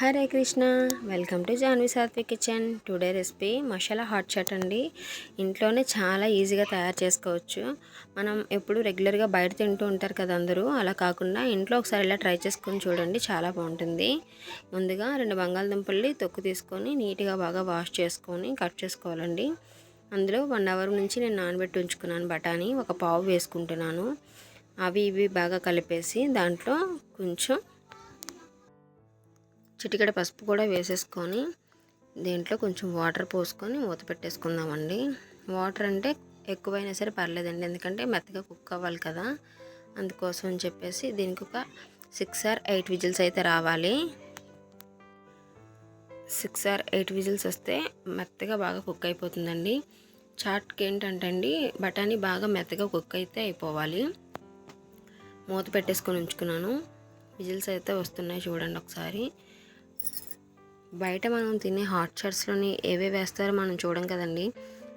Hare Krishna. Welcome to Janvi Satvik kitchen. Today recipe masala hot chaat అండి. ఇంట్లోనే చాలా ఈజీగా తయారు చేసుకోవచ్చు. మనం ఎప్పుడు రెగ్యులర్గా బయట తింటూ ఉంటారు కదా అందరూ అలా కాకుండా ఇంట్లో ఒకసారి ఇలా ట్రై చేసుకొని చూడండి చాలా బాగుంటుంది. ముందుగా రెండు బంగాళదుంపల్ని తొక్కు తీసుకొని నీట్గా బాగా వాష్ చేసుకొని కట్ చేసుకోవాలండి. అందులో వన్ అవర్ నుంచి నేను నానబెట్టి ఉంచుకున్నాను బఠానీ ఒక పావు వేసుకుంటున్నాను. అవి ఇవి బాగా కలిపేసి దాంట్లో కొంచెం చిటికెడ పసుపు కూడా వేసేసుకొని దీంట్లో కొంచెం వాటర్ పోసుకొని మూత పెట్టేసుకుందామండి. వాటర్ అంటే ఎక్కువైనా సరే పర్లేదండి. ఎందుకంటే మెత్తగా కుక్ అవ్వాలి కదా. అందుకోసం అని చెప్పేసి దీనికి ఒక సిక్స్ ఆర్ ఎయిట్ విజిల్స్ అయితే రావాలి. సిక్స్ ఆర్ ఎయిట్ విజిల్స్ వస్తే మెత్తగా బాగా కుక్ అయిపోతుందండి. చాట్కి ఏంటంటే అండి బఠానీ బాగా మెత్తగా కుక్ అయితే అయిపోవాలి. మూత పెట్టేసుకొని ఉంచుకున్నాను. విజిల్స్ అయితే వస్తున్నాయి చూడండి ఒకసారి. బయట మనం తినే హాట్ చాట్స్లోని ఏవే వేస్తారో మనం చూడం కదండి.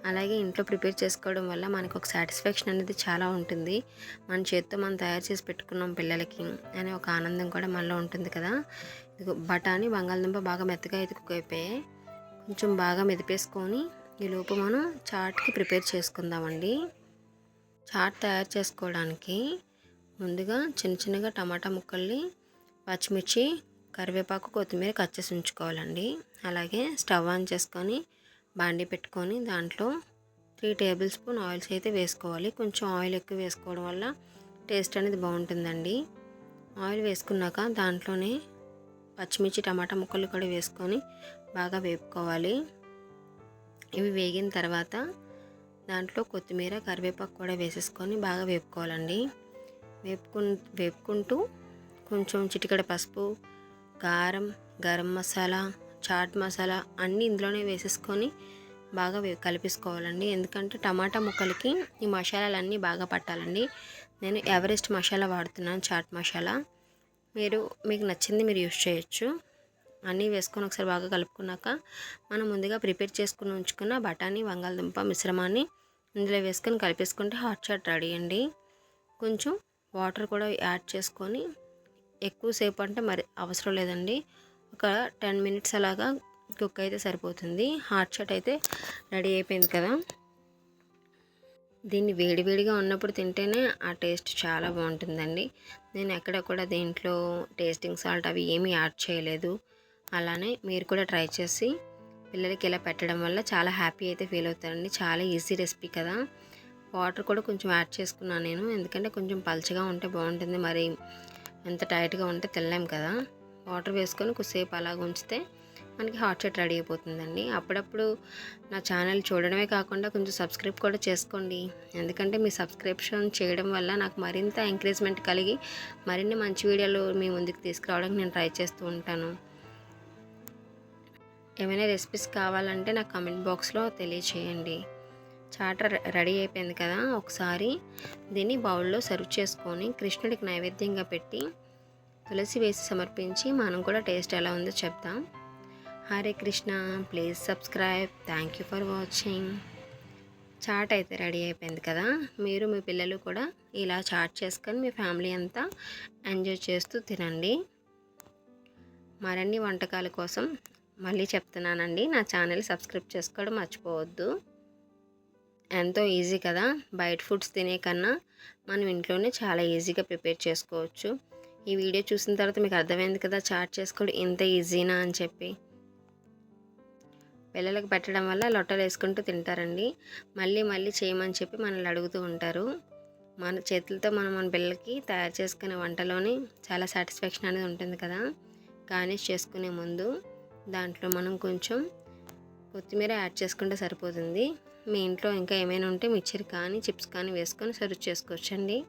అలాగే ఇంట్లో ప్రిపేర్ చేసుకోవడం వల్ల మనకు ఒక సాటిస్ఫాక్షన్ అనేది చాలా ఉంటుంది. మన చేత్తో మనం తయారు చేసి పెట్టుకున్నాం పిల్లలకి అనే ఒక ఆనందం కూడా మనలో ఉంటుంది కదా. బఠానీ బంగాళదుంప బాగా మెత్తగా అయితే కొంచెం బాగా మెదిపేసుకొని ఈ లోపు మనం చాట్కి ప్రిపేర్ చేసుకుందామండి. చాట్ తయారు చేసుకోవడానికి ముందుగా చిన్న చిన్నగా టమాటా ముక్కల్ని పచ్చిమిర్చి కరివేపాకు కొత్తిమీర కట్ చేసి ఉంచుకోవాలండి. అలాగే స్టవ్ ఆన్ చేసుకొని బాండి పెట్టుకొని దాంట్లో త్రీ టేబుల్ స్పూన్ ఆయిల్స్ అయితే వేసుకోవాలి. కొంచెం ఆయిల్ ఎక్కువ వేసుకోవడం వల్ల టేస్ట్ అనేది బాగుంటుందండి. ఆయిల్ వేసుకున్నాక దాంట్లోనే పచ్చిమిర్చి టమాటా ముక్కలు కూడా వేసుకొని బాగా వేపుకోవాలి. ఇవి వేగిన తర్వాత దాంట్లో కొత్తిమీర కరివేపాకు కూడా వేసేసుకొని బాగా వేపుకోవాలండి. వేపుకు వేపుకుంటూ కొంచెం చిటికడ పసుపు కారం గరం మసాలా చాట్ మసాలా అన్నీ ఇందులోనే వేసేసుకొని బాగా కలిపేసుకోవాలండి. ఎందుకంటే టమాటా ముక్కలకి ఈ మసాలాలన్నీ బాగా పట్టాలండి. నేను ఎవరెస్ట్ మసాలా వాడుతున్నాను చాట్ మసాలా. మీరు మీకు నచ్చింది మీరు యూస్ చేయొచ్చు. అన్నీ వేసుకొని ఒకసారి బాగా కలుపుకున్నాక మనం ముందుగా ప్రిపేర్ చేసుకుని ఉంచుకున్న బఠానీ బంగాళదుంప మిశ్రమాన్ని ఇందులో వేసుకొని కలిపేసుకుంటే హాట్ చాట్ రెడీ అండి. కొంచెం వాటర్ కూడా యాడ్ చేసుకొని ఎక్కువసేపు అంటే మరి అవసరం లేదండి. ఒక టెన్ మినిట్స్ అలాగా కుక్ అయితే సరిపోతుంది. హాట్ షాట్ అయితే రెడీ అయిపోయింది కదా. దీన్ని వేడివేడిగా ఉన్నప్పుడు తింటేనే ఆ టేస్ట్ చాలా బాగుంటుందండి. నేను ఎక్కడ కూడా దీంట్లో టేస్టింగ్ సాల్ట్ అవి ఏమీ యాడ్ చేయలేదు. అలానే మీరు కూడా ట్రై చేసి పిల్లలకి ఇలా పెట్టడం వల్ల చాలా హ్యాపీ అయితే ఫీల్ అవుతారండి. చాలా ఈజీ రెసిపీ కదా. వాటర్ కూడా కొంచెం యాడ్ చేసుకున్నాను నేను. ఎందుకంటే కొంచెం పల్చగా ఉంటే బాగుంటుంది. మరి ఎంత టైట్గా ఉంటే తెల్లాం కదా. వాటర్ వేసుకొని కొద్దిసేపు అలాగ ఉంచితే మనకి హాట్ షర్ట్ రెడీ అయిపోతుందండి. అప్పుడప్పుడు నా ఛానల్ చూడడమే కాకుండా కొంచెం సబ్స్క్రైబ్ కూడా చేసుకోండి. ఎందుకంటే మీ సబ్స్క్రిప్షన్ చేయడం వల్ల నాకు మరింత ఎంకరేజ్మెంట్ కలిగి మరిన్ని మంచి వీడియోలు మీ ముందుకు తీసుకురావడానికి నేను ట్రై చేస్తూ ఉంటాను. ఏమైనా రెసిపీస్ కావాలంటే నాకు కమెంట్ బాక్స్లో తెలియచేయండి. చాటర్ రెడీ అయిపోయింది కదా ఒకసారి దీన్ని బౌల్లో సర్వ్ చేసుకొని కృష్ణుడికి నైవేద్యంగా పెట్టి తులసి వేసి సమర్పించి మనం కూడా టేస్ట్ ఎలా ఉందో చెప్తాం Hare Krishna please subscribe. Thank you for watching. Chaat అయితే రెడీ అయిపోయింది కదా మీరు మీ పిల్లలు కూడా ఇలా చాట్ చేసుకొని మీ ఫ్యామిలీ అంతా ఎంజాయ్ చేస్తూ తినండి. మరిన్ని వంటకాల కోసం మళ్ళీ చెప్తున్నానండి నా ఛానల్ సబ్స్క్రైబ్ చేసుకోవడం మర్చిపోవద్దు. ఎంతో ఈజీ కదా బయట ఫుడ్స్ తినే కన్నా మనం ఇంట్లోనే చాలా ఈజీగా ప్రిపేర్ చేసుకోవచ్చు. ఈ వీడియో చూసిన తర్వాత మీకు అర్థమైంది కదా చాట్ చేసుకోవడం ఇంత ఈజీనా అని చెప్పి. పిల్లలకు పెట్టడం వల్ల లొట్టలు వేసుకుంటూ తింటారండి. మళ్ళీ మళ్ళీ చేయమని చెప్పి మనల్ని అడుగుతూ ఉంటారు. మన చేతులతో మనం మన పిల్లలకి తయారు చేసుకునే వంటలోని చాలా సాటిస్ఫాక్షన్ అనేది ఉంటుంది కదా. గార్నిష్ చేసుకునే ముందు దాంట్లో మనం కొంచెం కొత్తిమీర యాడ్ చేసుకుంటే సరిపోతుంది. మీ ఇంట్లో ఇంకా ఏమైనా ఉంటే మిక్చర్ కానీ చిప్స్ కానీ వేసుకొని సర్వ్ చేసుకోవచ్చండి.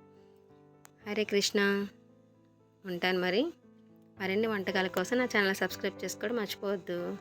హరే కృష్ణ. ఉంటాను మరి. మరిన్ని వంటకాల కోసం నా ఛానల్ సబ్స్క్రైబ్ చేసుకోవడం మర్చిపోవద్దు.